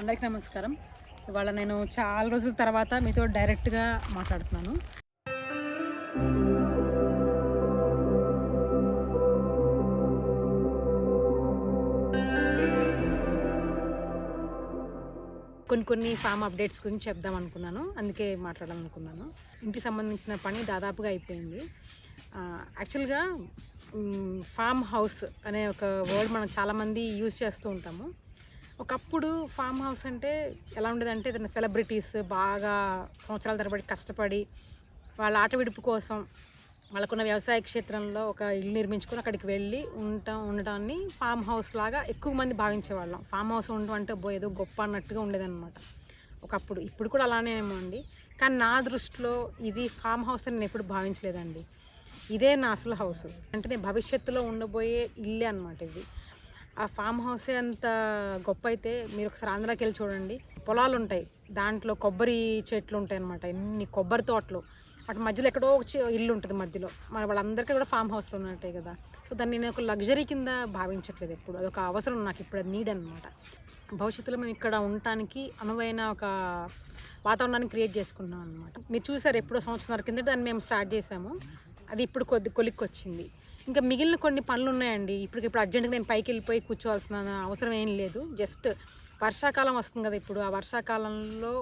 అందరికీ నమస్కారం. ఇవాళ నేను చాలా రోజుల తర్వాత మీతో డైరెక్ట్గా మాట్లాడుతున్నాను. కొన్ని కొన్ని ఫామ్ అప్డేట్స్ గురించి చెప్దాం అనుకున్నాను. అందుకే మాట్లాడాలనుకున్నాను. ఇంటికి సంబంధించిన పని దాదాపుగా అయిపోయింది. యాక్చువల్గా ఫామ్ హౌస్ అనే ఒక వర్డ్ మనం చాలామంది యూజ్ చేస్తూ ఉంటాము. ఒకప్పుడు ఫామ్ హౌస్ అంటే ఎలా ఉండేదంటే ఏదైనా సెలబ్రిటీస్ బాగా సంవత్సరాల తరబడి కష్టపడి వాళ్ళ ఆట విడుపు కోసం వాళ్ళకున్న వ్యవసాయ క్షేత్రంలో ఒక ఇల్లు నిర్మించుకొని అక్కడికి వెళ్ళి ఉండటం ఉండటాన్ని ఫామ్ హౌస్ లాగా ఎక్కువ మంది భావించేవాళ్ళం. ఫామ్ హౌస్ ఉండడం అంటే బో ఏదో గొప్ప అన్నట్టుగా ఉండేదన్నమాట. ఒకప్పుడు ఇప్పుడు కూడా అలానే ఏమో అండి. కానీ నా దృష్టిలో ఇది ఫామ్ హౌస్ అని నేను ఎప్పుడు భావించలేదండి. ఇదే నా అసలు హౌస్. అంటే నేను భవిష్యత్తులో ఉండబోయే ఇల్లే అనమాట ఇది. ఆ ఫామ్ హౌసే అంత గొప్ప అయితే మీరు ఒకసారి ఆంధ్రాకి వెళ్ళి చూడండి. పొలాలు ఉంటాయి దాంట్లో కొబ్బరి చెట్లు ఉంటాయి అనమాట ఎన్ని కొబ్బరి తోటలు. అటు మధ్యలో ఎక్కడో ఒక ఇల్లు ఉంటుంది మధ్యలో. మరి వాళ్ళందరికీ కూడా ఫామ్ హౌస్లో ఉన్నట్టే కదా. సో దాన్ని నేను ఒక లగ్జరీ కింద భావించట్లేదు ఎప్పుడు. అదొక అవసరం నాకు. ఇప్పుడు అది నీడ్ అనమాట భవిష్యత్తులో మేము ఇక్కడ ఉండటానికి అనువైన ఒక వాతావరణాన్ని క్రియేట్ చేసుకున్నాం అనమాట మీరు చూసారు ఎప్పుడో సంవత్సరాల కింద దాన్ని మేము స్టార్ట్ చేసాము. అది ఇప్పుడు కొద్ది కొలిక్కి వచ్చింది ఇంకా మిగిలిన కొన్ని పనులు ఉన్నాయండి ఇప్పుడు ఇప్పుడు అర్జెంట్గా నేను పైకి వెళ్ళిపోయి కూర్చోవాల్సిన అవసరం ఏం లేదు. జస్ట్ వర్షాకాలం వస్తుంది కదా ఇప్పుడు. ఆ వర్షాకాలంలో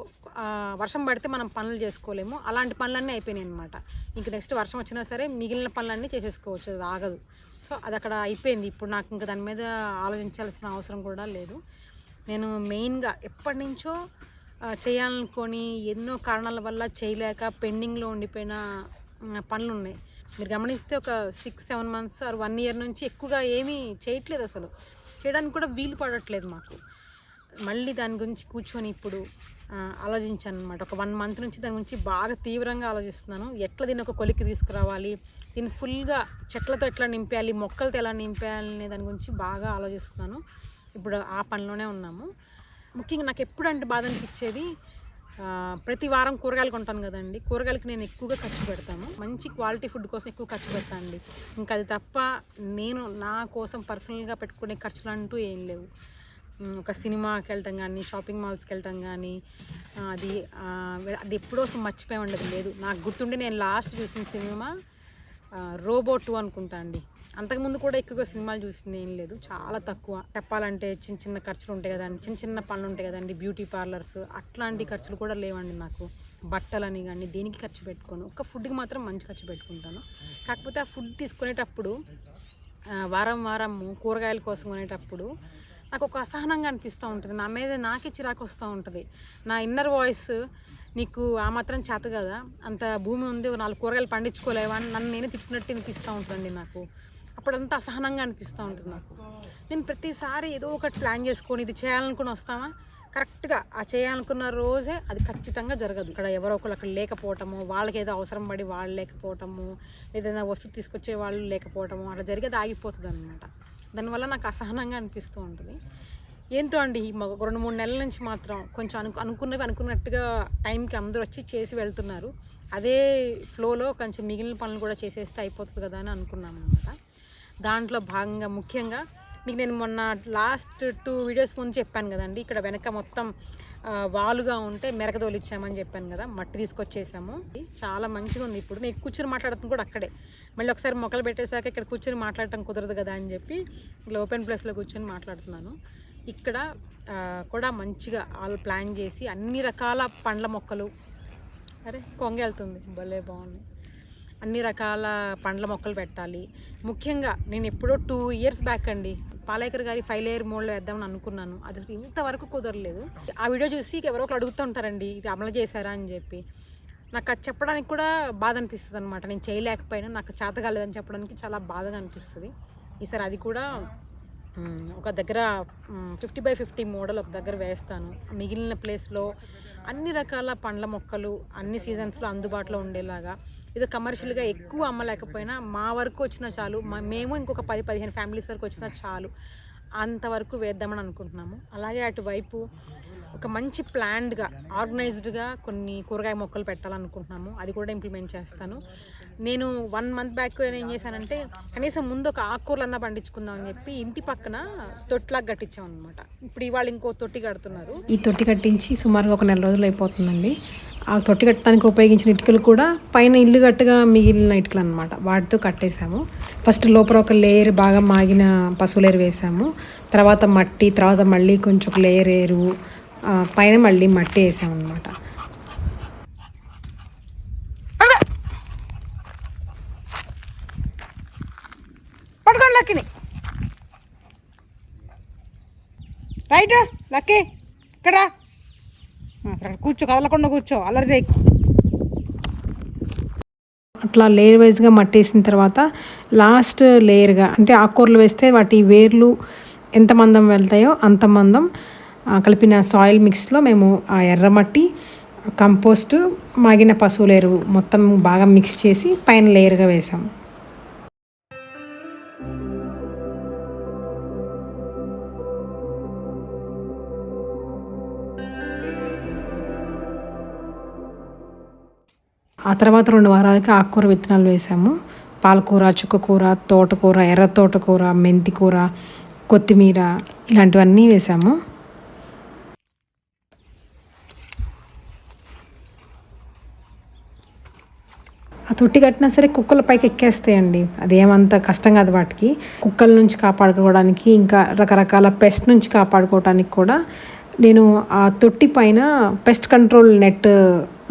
వర్షం పడితే మనం పనులు చేసుకోలేము. అలాంటి పనులన్నీ అయిపోయినాయి అనమాట ఇంక నెక్స్ట్ వర్షం వచ్చినా సరే మిగిలిన పనులన్నీ చేసేసుకోవచ్చు. అది ఆగదు. సో అది అక్కడ అయిపోయింది. ఇప్పుడు నాకు ఇంకా దాని మీద ఆలోచించాల్సిన అవసరం కూడా లేదు. నేను మెయిన్గా ఎప్పటి నుంచో చేయాలనుకొని ఎన్నో కారణాల వల్ల చేయలేక పెండింగ్లో ఉండిపోయిన పనులు ఉన్నాయి మీరు గమనిస్తే ఒక six seven months or one year నుంచి ఎక్కువగా ఏమీ చేయట్లేదు అసలు. చేయడానికి కూడా వీలు పడట్లేదు మాకు. మళ్ళీ దాని గురించి కూర్చొని ఇప్పుడు ఆలోచించాను అనమాట ఒక వన్ మంత్ నుంచి దాని గురించి బాగా తీవ్రంగా ఆలోచిస్తున్నాను. ఎట్లా దీన్ని ఒక కొలికి తీసుకురావాలి? దీన్ని ఫుల్గా చెట్లతో ఎట్లా నింపేయాలి? మొక్కలతో ఎలా నింపేయాలి అనే దాని గురించి బాగా ఆలోచిస్తున్నాను. ఇప్పుడు ఆ పనిలోనే ఉన్నాము. ముఖ్యంగా నాకు ఎప్పుడంటే బాధ అనిపించేది ప్రతి వారం కూరగాయలు కొంటాను కదండి. కూరగాయలకి నేను ఎక్కువగా ఖర్చు పెడతాను. మంచి క్వాలిటీ ఫుడ్ కోసం ఎక్కువ ఖర్చు పెడతాను అండి. ఇంకా అది తప్ప నేను నా కోసం పర్సనల్గా పెట్టుకునే ఖర్చులు అంటూ ఏం లేవు. ఒక సినిమాకి వెళ్ళటం కానీ షాపింగ్ మాల్స్కి వెళ్ళటం కానీ అది అది ఎప్పుడో మర్చిపోయి ఉండదు లేదు. నాకు గుర్తుండి నేను లాస్ట్ చూసిన సినిమా రోబో టూ అనుకుంటా అండి. అంతకుముందు కూడా ఎక్కువగా సినిమాలు చూసింది ఏం లేదు. చాలా తక్కువ. చెప్పాలంటే చిన్న చిన్న ఖర్చులు ఉంటాయి కదండి. చిన్న చిన్న పనులు ఉంటాయి కదండి. బ్యూటీ పార్లర్స్ అట్లాంటి ఖర్చులు కూడా లేవండి నాకు బట్టలని కానీ దేనికి ఖర్చు పెట్టుకోను. ఒక ఫుడ్కి మాత్రం మంచి ఖర్చు పెట్టుకుంటాను. కాకపోతే ఆ ఫుడ్ తీసుకునేటప్పుడు వారం వారం కూరగాయల కోసం కొనేటప్పుడు నాకు ఒక అసహనంగా అనిపిస్తూ ఉంటుంది. నా మీద నాకే చిరాకు వస్తూ ఉంటుంది. నా ఇన్నర్ వాయిస్ నీకు ఆ మాత్రం చేత కదా? అంత భూమి ఉంది నాలుగు కూరగాయలు పండించుకోలేవా? అని నన్ను నేనే తిప్పినట్టు అనిపిస్తూ ఉంటుందండి నాకు. అప్పుడంతా అసహనంగా అనిపిస్తూ ఉంటుంది నాకు. నేను ప్రతిసారి ఏదో ఒకటి ప్లాన్ చేసుకొని ఇది చేయాలనుకుని వస్తామా? కరెక్ట్గా ఆ చేయాలనుకున్న రోజే అది ఖచ్చితంగా జరగదు. ఇక్కడ ఎవరో ఒకరు అక్కడ లేకపోవటము వాళ్ళకి ఏదో అవసరం పడి వాళ్ళు లేకపోవటము ఏదైనా వస్తువు తీసుకొచ్చే వాళ్ళు లేకపోవటము అట్లా జరిగేది ఆగిపోతుంది అనమాట దానివల్ల నాకు అసహనంగా అనిపిస్తూ ఉంటుంది. ఏంటో అండి రెండు మూడు నెలల నుంచి మాత్రం కొంచెం అను అనుకున్నవి అనుకున్నట్టుగా టైంకి అందరూ వచ్చి చేసి వెళ్తున్నారు. అదే ఫ్లోలో కొంచెం మిగిలిన పనులు కూడా చేసేస్తే అయిపోతుంది కదా అని అనుకున్నాం అనమాట దాంట్లో భాగంగా ముఖ్యంగా మీకు నేను మొన్న లాస్ట్ టూ వీడియోస్ ముందు చెప్పాను కదండి. ఇక్కడ వెనక మొత్తం వాలుగా ఉంటే మెరకదోలు ఇచ్చామని చెప్పాను కదా. మట్టి తీసుకొచ్చేసాము. చాలా మంచిగా ఉంది ఇప్పుడు. నేను కూర్చొని మాట్లాడటం కూడా అక్కడే. మళ్ళీ ఒకసారి మొక్కలు పెట్టేశాక ఇక్కడ కూర్చొని మాట్లాడటం కుదరదు కదా అని చెప్పి ఇట్లా ఓపెన్ ప్లేస్లో కూర్చొని మాట్లాడుతున్నాను. ఇక్కడ కూడా మంచిగా వాళ్ళు ప్లాన్ చేసి అన్ని రకాల పండ్ల మొక్కలు. అరే కొంగెళ్తుంది భలే బాగున్నాయి అన్ని రకాల పండ్ల మొక్కలు పెట్టాలి. ముఖ్యంగా నేను ఎప్పుడో టూ ఇయర్స్ బ్యాక్ అండి పాలేకర్ గారి ఫైవ్ లేయర్ మోడ్లో వేద్దామని అనుకున్నాను. అది అసలు ఇంతవరకు కుదరలేదు. ఆ వీడియో చూసి ఎవరో ఒకరు అడుగుతుంటారండి ఇది అమలు చేశారా? అని చెప్పి. నాకు అది చెప్పడానికి కూడా బాధ అనిపిస్తుంది అనమాట నేను చేయలేకపోయినా. నాకు చేత కాలేదని చెప్పడానికి చాలా బాధగా అనిపిస్తుంది. ఈసారి అది కూడా ఒక దగ్గర ఫిఫ్టీ బై ఫిఫ్టీ మోడల్ ఒక దగ్గర వేస్తాను. మిగిలిన ప్లేస్లో అన్ని రకాల పండ్ల మొక్కలు అన్ని సీజన్స్లో అందుబాటులో ఉండేలాగా. ఇది కమర్షియల్గా ఎక్కువ అమ్మలేకపోయినా మా వరకు వచ్చినా చాలు. మేము ఇంకొక పది పదిహేను ఫ్యామిలీస్ వరకు వచ్చినా చాలు. అంతవరకు వేద్దామని అనుకుంటున్నాము. అలాగే అటువైపు ఒక మంచి ప్లాన్డ్గా ఆర్గనైజ్డ్గా కొన్ని కూరగాయ మొక్కలు పెట్టాలనుకుంటున్నాము. అది కూడా ఇంప్లిమెంట్ చేస్తాను. నేను వన్ మంత్ బ్యాక్ ఏం చేశానంటే కనీసం ముందు ఒక ఆకుకూరలన్నా పండించుకుందాం అని చెప్పి ఇంటి పక్కన తొట్టిలాగా కట్టించాం అనమాట ఇప్పుడు ఇవాళ ఇంకో తొట్టి కడుతున్నారు. ఈ తొట్టి కట్టించి సుమారుగా ఒక నెల రోజులు అయిపోతుందండి. ఆ తొట్టి కట్టడానికి ఉపయోగించిన ఇటుకలు కూడా పైన ఇల్లు గట్టుగా మిగిలిన ఇటుకలు అనమాట వాటితో కట్టేశాము. ఫస్ట్ లోపల ఒక లేయర్ బాగా మాగిన పశువులేరు వేసాము తర్వాత మట్టి తర్వాత మళ్ళీ కొంచెం ఒక లేయర్ ఎరువు పైన మళ్ళీ మట్టి వేసాము అనమాట పట్టుకోండి లక్కీని. రైట్ లక్కీ ఇక్కడ? అక్కడ కూర్చో కదలకుండా కూర్చో అల్లరి చేయకు అట్లా లేయర్ వైజ్గా మట్టి వేసిన తర్వాత లాస్ట్ లేయర్గా అంటే ఆకుకూరలు వేస్తే వాటి వేర్లు ఎంత మందం వెళ్తాయో అంత మందం కలిపిన సాయిల్ మిక్స్లో మేము ఆ ఎర్రమట్టి కంపోస్ట్ మాగిన పశువుల ఎరువు మొత్తం బాగా మిక్స్ చేసి పైన లేయర్గా వేసాము ఆ తర్వాత రెండు వారాలకి ఆకుకూర విత్తనాలు వేసాము. పాలకూర చుక్కకూర తోటకూర ఎర్ర తోటకూర మెంతికూర కొత్తిమీర ఇలాంటివన్నీ వేసాము. ఆ తొట్టి కట్టినా సరే కుక్కల పైకి ఎక్కేస్తాయండి. అదేమంత కష్టం కాదు వాటికి. కుక్కల నుంచి కాపాడుకోవడానికి ఇంకా రకరకాల పెస్ట్ నుంచి కాపాడుకోవడానికి కూడా నేను ఆ తొట్టి పైన పెస్ట్ కంట్రోల్ నెట్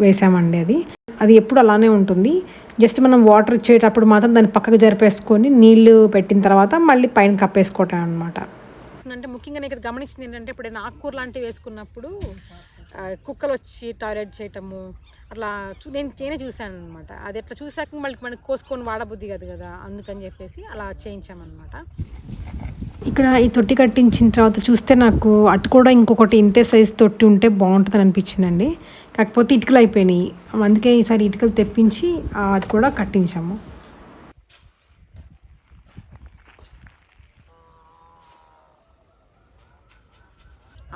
వేసామండి అది. అది ఎప్పుడు అలానే ఉంటుంది. జస్ట్ మనం వాటర్ ఇచ్చేటప్పుడు మాత్రం దాన్ని పక్కకు జరిపేసుకొని నీళ్ళు పెట్టిన తర్వాత మళ్ళీ పైన కప్పేసుకోవటం అనమాట అంటే ముఖ్యంగా నేను ఇక్కడ గమనించింది ఏంటంటే ఇప్పుడు నేను ఆకుకూర లాంటివి వేసుకున్నప్పుడు కుక్కలు వచ్చి టాయిలెట్ చేయటము అట్లా చూ నేను నేనే చూశాను అనమాట అది ఎట్లా చూసాక మళ్ళీ మనకి కోసుకొని వాడబుద్ధి కదా కదా అందుకని చెప్పేసి అలా చేయించామన్నమాట. ఇక్కడ ఈ తొట్టి కట్టించిన తర్వాత చూస్తే నాకు అటు కూడా ఇంకొకటి ఇంతే సైజ్ తొట్టి ఉంటే బాగుంటుంది అనిపించిందండి. కాకపోతే ఇటుకలు అయిపోయినాయి. అందుకే ఈసారి ఇటుకలు తెప్పించి అది కూడా కట్టించాము.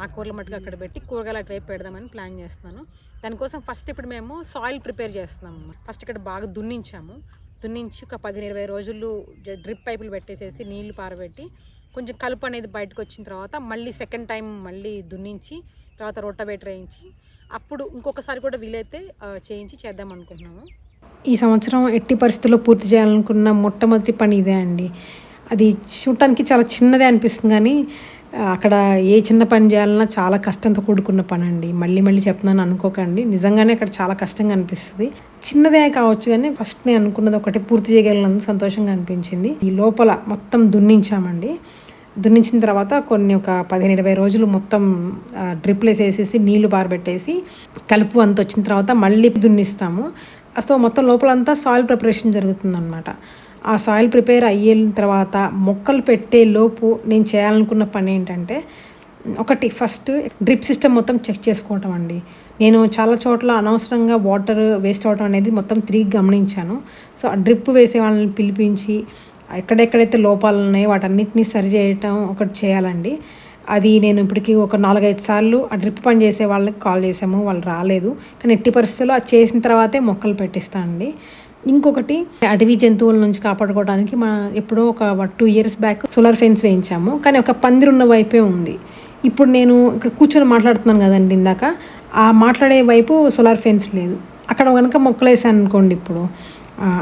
ఆ కూరలు మట్టుకు అక్కడ పెట్టి కూరగాయలు అటువైపు పెడదామని ప్లాన్ చేస్తున్నాను. దానికోసం ఫస్ట్ ఇప్పుడు మేము సాయిల్ ప్రిపేర్ చేస్తున్నాము ఫస్ట్ ఇక్కడ బాగా దున్నించాము. దున్నించి ఒక పదిహేను ఇరవై రోజులు డ్రిప్ పైపులు పెట్టేసేసి నీళ్ళు పారబెట్టి కొంచెం కలుపు అనేది బయటకు వచ్చిన తర్వాత మళ్ళీ సెకండ్ టైం మళ్ళీ దున్నించి తర్వాత రొట్టబెటర్ వేయించి అప్పుడు ఇంకొకసారి కూడా వీలైతే చేయించి చేద్దాం అనుకుంటున్నాము. ఈ సంవత్సరం ఎట్టి పరిస్థితుల్లో పూర్తి చేయాలనుకున్న మొట్టమొదటి పని ఇదే అండి. అది చూడటానికి చాలా చిన్నదే అనిపిస్తుంది కానీ అక్కడ ఏ చిన్న పని చేయాలన్నా చాలా కష్టంతో కూడుకున్న పని అండి. మళ్ళీ మళ్ళీ చెప్తున్నాను అనుకోకండి. నిజంగానే అక్కడ చాలా కష్టంగా అనిపిస్తుంది. చిన్నదే కావచ్చు కానీ ఫస్ట్ నేను అనుకున్నది ఒకటి పూర్తి చేయగలిగినందుకు సంతోషంగా అనిపించింది. ఈ లోపల మొత్తం దున్నించామండి. దున్నించిన తర్వాత కొన్ని ఒక పదిహేను ఇరవై రోజులు మొత్తం డ్రిప్లేస్ వేసేసి నీళ్ళు పారబెట్టేసి కలుపు అంత వచ్చిన తర్వాత మళ్ళీ దున్నిస్తాము. సో మొత్తం లోపలంతా సాయిల్ ప్రిపరేషన్ జరుగుతుందన్నమాట. ఆ సాయిల్ ప్రిపేర్ అయ్యిన తర్వాత మొక్కలు పెట్టే లోపు నేను చేయాలనుకున్న పని ఏంటంటే ఒకటి ఫస్ట్ డ్రిప్ సిస్టమ్ మొత్తం చెక్ చేసుకోవటం అండి. నేను చాలా చోట్ల అనవసరంగా వాటర్ వేస్ట్ అవడం అనేది మొత్తం తిరిగి గమనించాను. సో ఆ డ్రిప్ వేసే వాళ్ళని పిలిపించి ఎక్కడెక్కడైతే లోపాలు ఉన్నాయో వాటన్నిటిని సరి చేయటం ఒకటి చేయాలండి. అది నేను ఇప్పటికీ ఒక నాలుగైదు సార్లు ఆ డ్రిప్ పని చేసే వాళ్ళకి కాల్ చేసాము వాళ్ళు రాలేదు. కానీ ఎట్టి పరిస్థితుల్లో అది చేసిన తర్వాతే మొక్కలు పెట్టిస్తానండి ఇంకొకటి అటవీ జంతువుల నుంచి కాపాడుకోవడానికి మన ఎప్పుడో ఒక two years back solar fence వేయించాము. కానీ ఒక పందిరి ఉన్న వైపే ఉంది. ఇప్పుడు నేను ఇక్కడ కూర్చొని మాట్లాడుతున్నాను కదండి ఇందాక. ఆ మాట్లాడే వైపు సోలార్ ఫెన్స్ లేదు. అక్కడ కనుక మొక్కలు వేసాను అనుకోండి ఇప్పుడు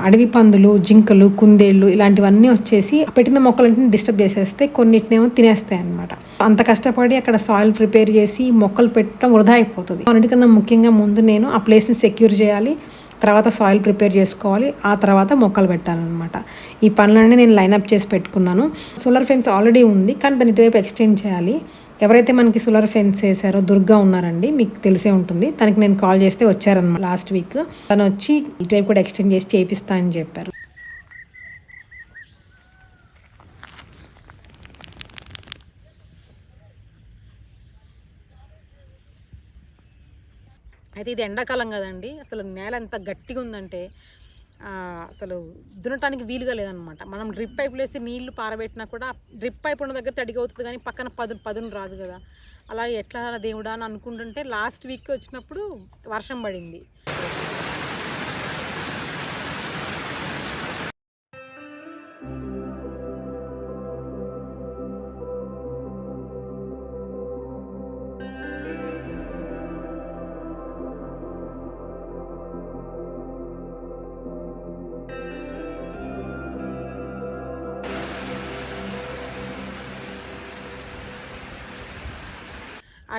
అడవి పందులు జింకలు కుందేళ్ళు ఇలాంటివన్నీ వచ్చేసి పెట్టిన మొక్కలన్నింటిని డిస్టర్బ్ చేసేస్తే కొన్నిటినేమో తినేస్తాయి అన్నమాట. అంత కష్టపడి అక్కడ సాయిల్ ప్రిపేర్ చేసి మొక్కలు పెట్టడం వృధా అయిపోతుంది. అన్నిటికన్నా ముఖ్యంగా ముందు నేను ఆ ప్లేస్ని సెక్యూర్ చేయాలి. తర్వాత సాయిల్ ప్రిపేర్ చేసుకోవాలి ఆ తర్వాత మొక్కలు పెట్టాలన్నమాట. ఈ పనులన్నీ నేను లైనప్ చేసి పెట్టుకున్నాను. సోలార్ ఫెన్స్ ఆల్రెడీ ఉంది కానీ దాన్ని ఇటువైపు ఎక్స్టెండ్ చేయాలి. ఎవరైతే మనకి సోలార్ ఫెన్స్ వేసారో దుర్గా ఉన్నారండి మీకు తెలిసే ఉంటుంది. తనకి నేను కాల్ చేస్తే వచ్చారనమాట లాస్ట్ వీక్ తను వచ్చి ఇటువైపు కూడా ఎక్స్టెండ్ చేసి చేపిస్తా అని చెప్పారు. అయితే ఇది ఎండాకాలం కదండి. అసలు నేల ఎంత గట్టిగా ఉందంటే అసలు దున్నటానికి వీలుగా లేదనమాట మనం డ్రిప్ పైపులు వేసి నీళ్ళు పారబెట్టినా కూడా డ్రిప్ పైప్ ఉన్న దగ్గర తడిగా అవుతుంది కానీ పక్కన పదు పదును రాదు కదా. అలా ఎట్లా దేవుడా అని అనుకుంటుంటే లాస్ట్ వీక్ వచ్చినప్పుడు వర్షం పడింది.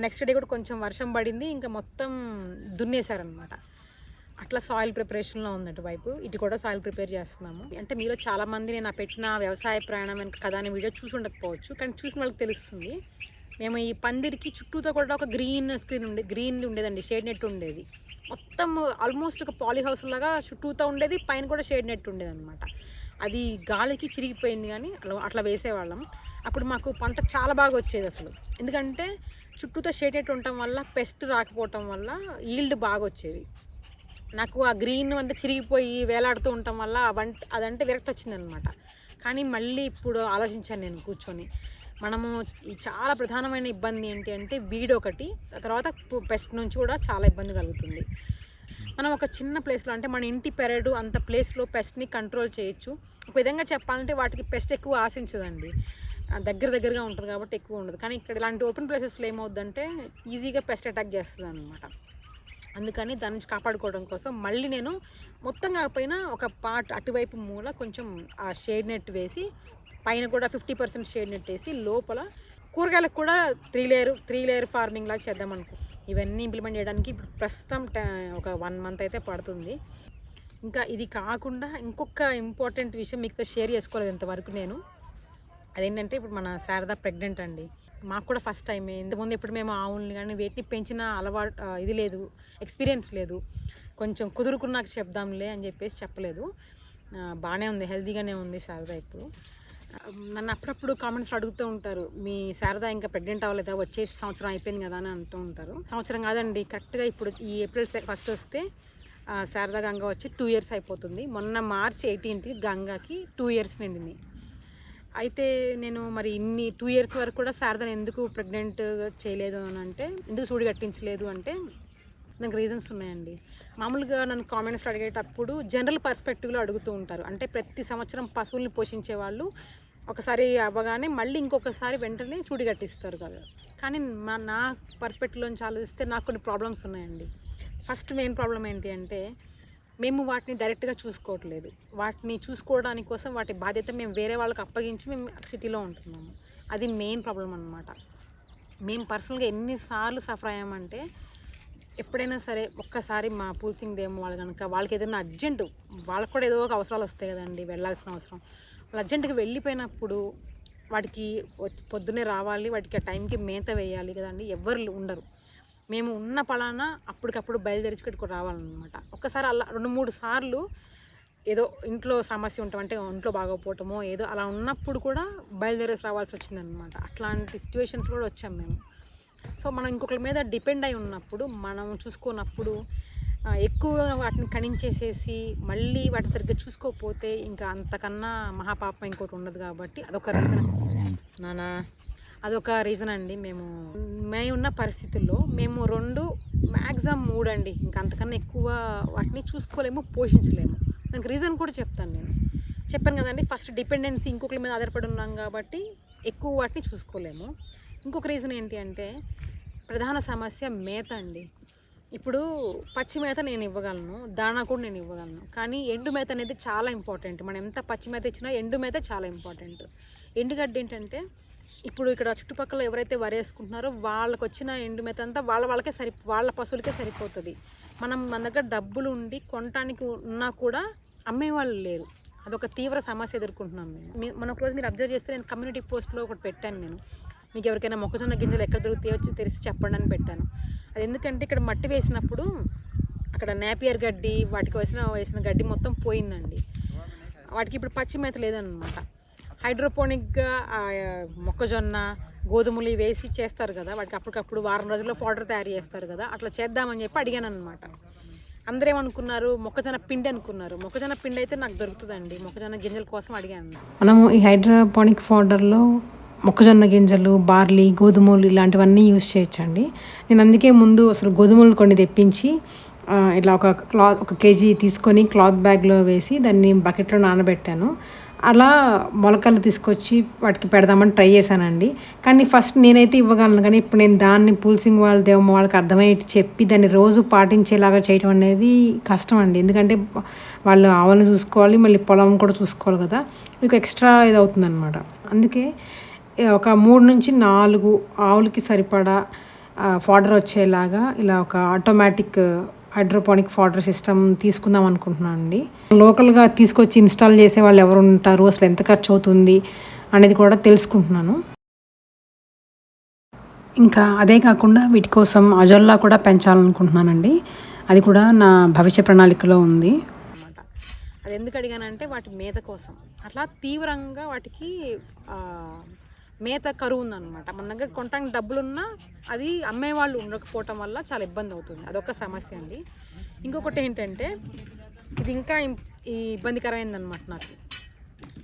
నెక్స్ట్ డే కూడా కొంచెం వర్షం పడింది ఇంకా మొత్తం దున్నేశారనమాట అట్లా సాయిల్ ప్రిపరేషన్లో ఉంది వైపు. ఇటు కూడా సాయిల్ ప్రిపేర్ చేస్తున్నాము. అంటే మీలో చాలామంది నేను పెట్టిన వ్యవసాయ ప్రయాణం వెనక కథ అనే వీడియో చూసి ఉండకపోవచ్చు కానీ చూసిన వాళ్ళకి తెలుస్తుంది. మేము ఈ పందిరికి చుట్టూతో కూడా ఒక గ్రీన్ స్క్రీన్ ఉండే గ్రీన్ ఉండేదండి షేడ్ నెట్ ఉండేది. మొత్తం ఆల్మోస్ట్ ఒక పాలీ హౌస్ లాగా చుట్టూతో ఉండేది పైన కూడా షేడ్ నెట్ ఉండేది అనమాట అది గాలికి చిరిగిపోయింది కానీ అట్లా వేసేవాళ్ళం. అప్పుడు మాకు పంట చాలా బాగా వచ్చేది అసలు. ఎందుకంటే చుట్టూతో షేడ్ ఉండటం వల్ల పెస్ట్ రాకపోవటం వల్ల ఈల్డ్ బాగా వచ్చేది నాకు ఆ గ్రీన్ అంతా చిరిగిపోయి వేలాడుతూ ఉండటం వల్ల అవంట అదంటే విరక్తి వచ్చిందనమాట. కానీ మళ్ళీ ఇప్పుడు ఆలోచించాను నేను కూర్చొని. మనము చాలా ప్రధానమైన ఇబ్బంది ఏంటి అంటే వీడ్ ఒకటి తర్వాత పెస్ట్ నుంచి కూడా చాలా ఇబ్బంది కలుగుతుంది. మనం ఒక చిన్న ప్లేస్లో అంటే మన ఇంటి పెరడు అంత ప్లేస్లో పెస్ట్ని కంట్రోల్ చేయొచ్చు. ఒక విధంగా చెప్పాలంటే వాటికి పెస్ట్ ఎక్కువ ఆశించదండి. దగ్గర దగ్గరగా ఉంటుంది కాబట్టి ఎక్కువ ఉండదు. కానీ ఇక్కడ ఇలాంటి ఓపెన్ ప్లేసెస్లో ఏమవుద్దంటే ఈజీగా పెస్ట్ అటాక్ చేస్తుంది అనమాట అందుకని దాని నుంచి కాపాడుకోవడం కోసం మళ్ళీ నేను మొత్తం కాకపోయినా ఒక పార్ట్ అటువైపు మూల కొంచెం ఆ షేడ్ నెట్ వేసి పైన కూడా ఫిఫ్టీ పర్సెంట్ షేడ్ నెట్ వేసి లోపల కూరగాయలకు కూడా three layer three layer farming లాగా చేద్దాం అనుకో. ఇవన్నీ ఇంప్లిమెంట్ చేయడానికి ఇప్పుడు ప్రస్తుతం ఒక వన్ మంత్ అయితే పడుతుంది. ఇంకా ఇది కాకుండా ఇంకొక ఇంపార్టెంట్ విషయం మీతో షేర్ చేసుకోలేదు ఇంతవరకు నేను. అదేంటంటే ఇప్పుడు మన శారద ప్రెగ్నెంట్ అండి. మాకు కూడా ఫస్ట్ టైం ఇంతకుముందు ఇప్పుడు మేము ఆవుల్ని కానీ వేటిని పెంచిన అలవాటు ఇది లేదు ఎక్స్పీరియన్స్ లేదు. కొంచెం కుదురుకున్నాక చెప్దాంలే అని చెప్పేసి చెప్పలేదు. బాగానే ఉంది హెల్తీగానే ఉంది శారద ఇప్పుడు. నన్ను అప్పుడప్పుడు కామెంట్స్లో అడుగుతూ ఉంటారు మీ శారద ఇంకా ప్రెగ్నెంట్ అవ్వలేదా? వచ్చేసి సంవత్సరం అయిపోయింది కదా అని అంటూ ఉంటారు. సంవత్సరం కాదండి కరెక్ట్గా ఇప్పుడు ఈ ఏప్రిల్ ఫస్ట్ వస్తే శారదా శారద గంగ వచ్చి టూ ఇయర్స్ అయిపోతుంది. మొన్న మార్చ్ ఎయిటీన్త్కి గంగకి టూ ఇయర్స్ నిండింది. అయితే నేను మరి ఇన్ని టూ ఇయర్స్ వరకు కూడా శారదను ఎందుకు ప్రెగ్నెంట్ చేయలేదు అని అంటే ఎందుకు సూడి కట్టించలేదు అంటే దానికి రీజన్స్ ఉన్నాయండి. మామూలుగా నన్ను కామెంట్స్ అడిగేటప్పుడు జనరల్ పర్స్పెక్టివ్లో అడుగుతూ ఉంటారు. అంటే ప్రతి సంవత్సరం పశువుల్ని పోషించే వాళ్ళు ఒకసారి అవ్వగానే మళ్ళీ ఇంకొకసారి వెంటనే చూడి కట్టిస్తారు కదా. కానీ మా నా పర్స్పెక్టివ్లోంచి ఆలోచిస్తే నాకు కొన్ని ప్రాబ్లమ్స్ ఉన్నాయండి. ఫస్ట్ మెయిన్ ప్రాబ్లం ఏంటి అంటే మేము వాటిని డైరెక్ట్గా చూసుకోవట్లేదు. వాటిని చూసుకోవడానికి కోసం వాటి బాధ్యత మేము వేరే వాళ్ళకి అప్పగించి మేము సిటీలో ఉంటున్నాము. అది మెయిన్ ప్రాబ్లం అనమాట మేము పర్సనల్గా ఎన్నిసార్లు సఫర్ అయ్యామంటే ఎప్పుడైనా సరే ఒక్కసారి మా పూల్సింగ్ దేమో వాళ్ళు కనుక వాళ్ళకి ఏదైనా అర్జెంటు వాళ్ళకి కూడా ఏదో ఒక అవసరాలు వస్తాయి కదండి వెళ్ళాల్సిన అవసరం. వాళ్ళు అర్జెంటుగా వెళ్ళిపోయినప్పుడు వాటికి పొద్దునే పొద్దున్నే రావాలి వాటికి ఆ టైంకి మేత వేయాలి కదండి ఎవ్వరు ఉండరు. మేము ఉన్న పలానా అప్పటికప్పుడు బయలుదేరి ఇక్కడికి రావాలన్నమాట. ఒక్కసారి అలా రెండు మూడు సార్లు ఏదో ఇంట్లో సమస్య ఉంటాం అంటే ఒంట్లో బాగోపోవటమో ఏదో అలా ఉన్నప్పుడు కూడా బయలుదేరేసి రావాల్సి వచ్చిందనమాట అట్లాంటి సిచ్యువేషన్స్ కూడా వచ్చాం మేము. సో మనం ఇంకొకరి మీద డిపెండ్ అయి ఉన్నప్పుడు మనం చూసుకున్నప్పుడు ఎక్కువ వాటిని కణించేసేసి మళ్ళీ వాటిని సరిగ్గా చూసుకోకపోతే ఇంకా అంతకన్నా మహాపాపం ఇంకోటి ఉండదు కాబట్టి అదొక రీజన్ నానా. అదొక రీజన్ అండి. మేము మేము ఉన్న పరిస్థితుల్లో మేము రెండు మ్యాక్సిమం మూడు అండి. ఇంకా అంతకన్నా ఎక్కువ వాటిని చూసుకోలేము పోషించలేము. దానికి రీజన్ కూడా చెప్తాను నేను. చెప్పాను కదండి ఫస్ట్ డిపెండెన్సీ ఇంకొకరి మీద ఆధారపడి ఉన్నాం కాబట్టి ఎక్కువ వాటిని చూసుకోలేము. ఇంకొక రీజన్ ఏంటి అంటే ప్రధాన సమస్య మేత అండి. ఇప్పుడు పచ్చి మేత నేను ఇవ్వగలను దానా కూడా నేను ఇవ్వగలను. కానీ ఎండు మేత అనేది చాలా ఇంపార్టెంట్ మనం ఎంత పచ్చి మేత ఇచ్చినా ఎండు మేత చాలా ఇంపార్టెంట్ ఎండుగడ్డ ఏంటంటే ఇప్పుడు ఇక్కడ చుట్టుపక్కల ఎవరైతే వరేసుకుంటున్నారో వాళ్ళకి వచ్చిన ఎండు మేత అంతా వాళ్ళ వాళ్ళకే సరి వాళ్ళ పశువులకే సరిపోతుంది. మనం మన దగ్గర డబ్బులు ఉండి కొనటానికి ఉన్నా కూడా అమ్మేవాళ్ళు లేరు. అదొక తీవ్ర సమస్య ఎదుర్కొంటున్నాం మేము. మన ఒకరోజు మీరు అబ్జర్వ్ చేస్తే నేను కమ్యూనిటీ పోస్ట్లో ఒకటి పెట్టాను నేను. మీకు ఎవరికైనా మొక్కజొన్న గింజలు ఎక్కడ దొరుకుతాయో వచ్చి తెలిసి చెప్పండి అని పెట్టాను. అది ఎందుకంటే ఇక్కడ మట్టి వేసినప్పుడు అక్కడ నేపియర్ గడ్డి వాటికి వేసిన వేసిన గడ్డి మొత్తం పోయిందండి. వాటికి ఇప్పుడు పచ్చి మేత లేదనమాట హైడ్రోపోనిక్గా మొక్కజొన్న గోధుమలు వేసి చేస్తారు కదా వాటికి అప్పటికప్పుడు వారం రోజుల్లో పౌడర్ తయారు చేస్తారు కదా అట్లా చేద్దామని చెప్పి అడిగాను అనమాట అందరూ ఏమనుకున్నారు మొక్కజొన్న పిండి అనుకున్నారు. మొక్కజొన్న పిండి అయితే నాకు దొరుకుతుందండి. మొక్కజొన్న గింజల కోసం అడిగాను. మనము ఈ హైడ్రోపోనిక్ ఫౌడర్లో మొక్కజొన్న గింజలు బార్లీ గోధుమలు ఇలాంటివన్నీ యూస్ చేయొచ్చండి. నేను అందుకే ముందు అసలు గోధుమలు కొన్ని తెప్పించి ఇట్లా ఒక క్లాత్ ఒక కేజీ తీసుకొని క్లాత్ బ్యాగ్లో వేసి దాన్ని బకెట్లో నానబెట్టాను. అలా మొలకలు తీసుకొచ్చి వాటికి పెడదామని ట్రై చేశానండి. కానీ ఫస్ట్ నేనైతే ఇవ్వగలను కానీ ఇప్పుడు నేను దాన్ని పూల్సింగ్ వాళ్ళ దేవమ్మ వాళ్ళకి అర్థమయ్యేటి చెప్పి దాన్ని రోజు పాటించేలాగా చేయడం అనేది కష్టం అండి. ఎందుకంటే వాళ్ళు ఆవులను చూసుకోవాలి మళ్ళీ పొలం కూడా చూసుకోవాలి కదా. మీకు ఎక్స్ట్రా ఇది అవుతుందన్నమాట అందుకే ఒక మూడు నుంచి నాలుగు ఆవులకి సరిపడా ఫాడర్ వచ్చేలాగా ఇలా ఒక ఆటోమేటిక్ హైడ్రోపానిక్ ఫాడర్ సిస్టమ్ తీసుకుందాం అనుకుంటున్నాను అండి. లోకల్గా తీసుకొచ్చి ఇన్స్టాల్ చేసే వాళ్ళు ఎవరు ఉంటారు? అసలు ఎంత ఖర్చు అవుతుంది? అనేది కూడా తెలుసుకుంటున్నాను. ఇంకా అదే కాకుండా వీటి కోసం అజొల్లా కూడా పెంచాలనుకుంటున్నానండి అది కూడా నా భవిష్య ప్రణాళికలో ఉంది. అనమాట అది ఎందుకు అడిగానంటే వాటి మేత కోసం. అట్లా తీవ్రంగా వాటికి మేత కరువు ఉందన్నమాట. మన దగ్గర కొనడానికి డబ్బులు ఉన్నా అది అమ్మేవాళ్ళు ఉండకపోవటం వల్ల చాలా ఇబ్బంది అవుతుంది. అదొక సమస్య అండి. ఇంకొకటి ఏంటంటే ఇది ఇంకా ఈ ఇబ్బందికరమైందనమాట నాకు.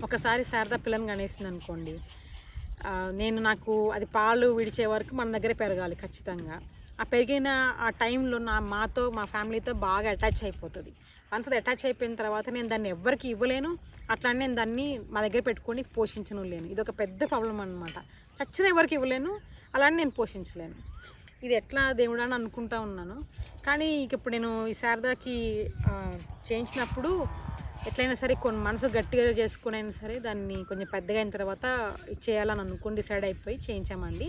ఒకసారి శారదా పిల్లని కనేసింది అనుకోండి నేను నాకు అది పాలు విడిచే వరకు మన దగ్గర పెరగాలి ఖచ్చితంగా. ఆ పెరిగిన ఆ టైంలో నా మాతో మా ఫ్యామిలీతో బాగా అటాచ్ అయిపోతుంది. వన్స్ అది అటాచ్ అయిపోయిన తర్వాత నేను దాన్ని ఎవ్వరికి ఇవ్వలేను. అట్లానే నేను దాన్ని మా దగ్గర పెట్టుకొని పోషించను లేను. ఇది ఒక పెద్ద ప్రాబ్లం అనమాట ఖచ్చితంగా ఎవరికి ఇవ్వలేను. అలానే నేను పోషించలేను. ఇది ఎట్లా దేవుడా అని అనుకుంటా ఉన్నాను. కానీ ఇక ఇప్పుడు నేను ఈ శారదాకి చేయించినప్పుడు ఎట్లయినా సరే కొన్ని మనసు గట్టిగా చేసుకుని అయినా సరే దాన్ని కొంచెం పెద్దగా అయిన తర్వాత చేయాలని అనుకుని డిసైడ్ అయిపోయి చేయించామండి.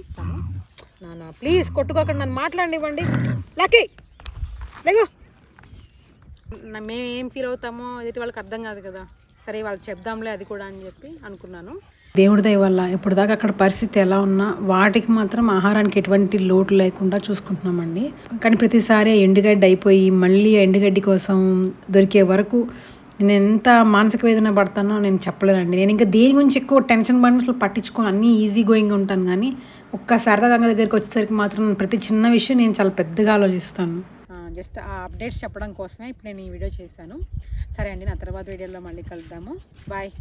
నాన్న ప్లీజ్ కొట్టుకోకుండా నన్ను మాట్లాడివ్వండి లక్కీ! లేగో! మేము ఏం ఫీల్ అవుతామో ఎదుటి వాళ్ళకి అర్థం కాదు కదా. సరే వాళ్ళకి చెప్దాంలే అది కూడా అని చెప్పి అనుకున్నాను. దేవుడి దయ వల్ల ఇప్పుడు దాకా అక్కడ పరిస్థితి ఎలా ఉన్నా వాటికి మాత్రం ఆహారానికి ఎటువంటి లోటు లేకుండా చూసుకుంటున్నామండి. కానీ ప్రతిసారి ఎండుగడ్డ ఎండుగడ్డి అయిపోయి మళ్ళీ ఎండుగడ్డి కోసం దొరికే వరకు నేను ఎంత మానసిక వేదన పడతానో నేను చెప్పలేనండి నేను ఇంకా దేని గురించి ఎక్కువ టెన్షన్ పడిన అసలు పట్టించుకోను. అన్నీ ఈజీ గోయింగ్ ఉంటాను కానీ ఒక్క శారదా గంగ దగ్గరికి వచ్చేసరికి మాత్రం ప్రతి చిన్న విషయం నేను చాలా పెద్దగా ఆలోచిస్తాను. జస్ట్ ఆ అప్డేట్స్ చెప్పడం కోసమే ఇప్పుడు నేను ఈ వీడియో చేశాను. సరే అండి నా తర్వాత వీడియోలో మళ్ళీ కలుద్దాము. బాయ్.